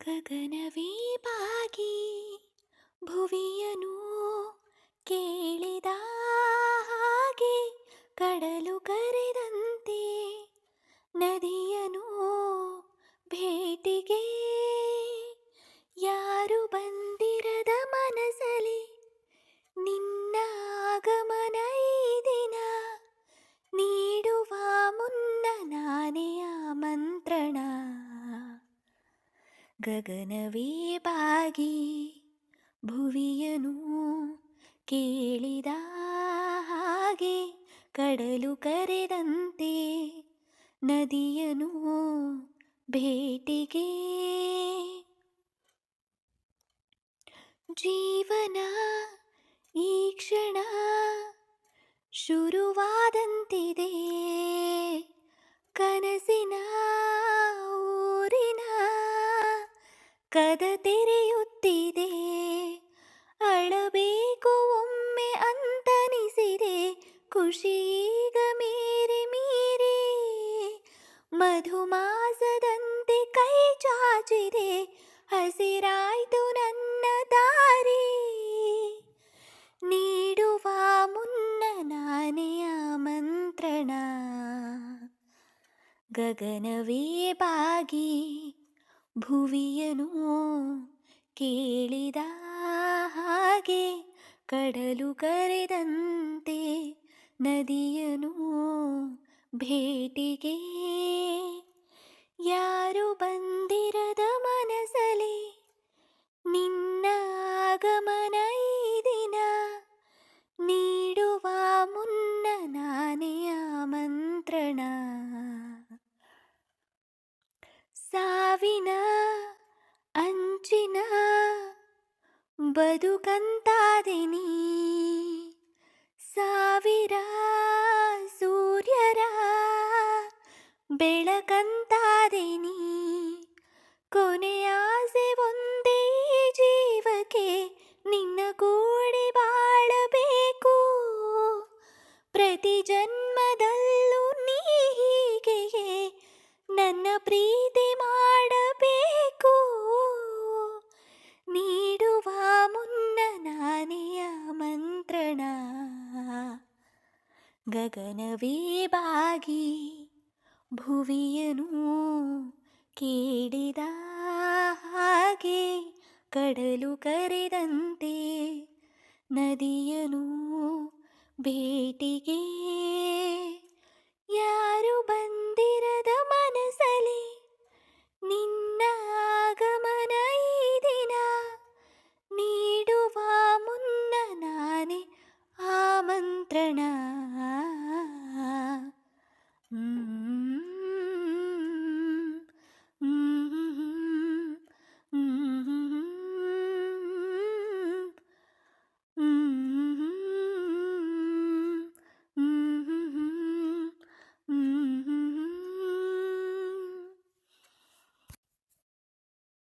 ಗಗನವೇ ಬಾಗಿ ಭುವಿಯನು ಕೇಳಿದ ಹಾಗೆ ಕಡಲು ಕರೆದಂತೆ ನದಿಯನು ಭೇಟಿಗೆ ಗಗನವೇ ಬಾಗಿ ಭುವಿಯನು ಕೇಳಿದ ಹಾಗೆ ಕಡಲು ಕರೆದಂತೆ ನದಿಯನು ಭೇಟಿಗೆ. ಜೀವನ ಈ ಕ್ಷಣ ಶುರುವಾದಂತಿದೆ. ಕದ ತೆರೆಯುತ್ತಿದೆ. ಅಳಬೇಕು ಒಮ್ಮೆ ಅಂತನಿಸಿದೆ. ಖುಷಿಗ ಮೀರಿ ಮೀರಿ. ಮಧುಮಾಸದಂತೆ ಕೈ ಚಾಚಿದೆ. ಹಸಿರಾಯ್ತು ನನ್ನ ದಾರಿ. ನೀಡುವ ಮುನ್ನ ನಾನೆಯ ಮಂತ್ರಣ. ಗಗನವೇ ಬಾಗಿ. ಭುವಿಯನು ಕೇಳಿದ ಹಾಗೆ ಕಡಲು ಕರೆದಂತೆ ನದಿಯನು ಭೇಟಿಗೆ. ಯಾರು ಬಂದಿರದ ಮನಸಲಿ ನಿನ್ನ ಆಗಮನ ಬದುಕಂತಾದೆ ನೀ. ಸಾವಿರ ಸೂರ್ಯರ ಬೆಳಕಂತಾದೆ ನೀ. ಒಂದು ಆಸೆ ಒಂದೇ ಗಗನವೇ ಬಾಗಿ ಭುವಿಯನು ಕೇಳಿದ ಹಾಗೆ ಕಡಲು ಕರೆದಂತೆ ನದಿಯನು ಭೇಟಿಗೆ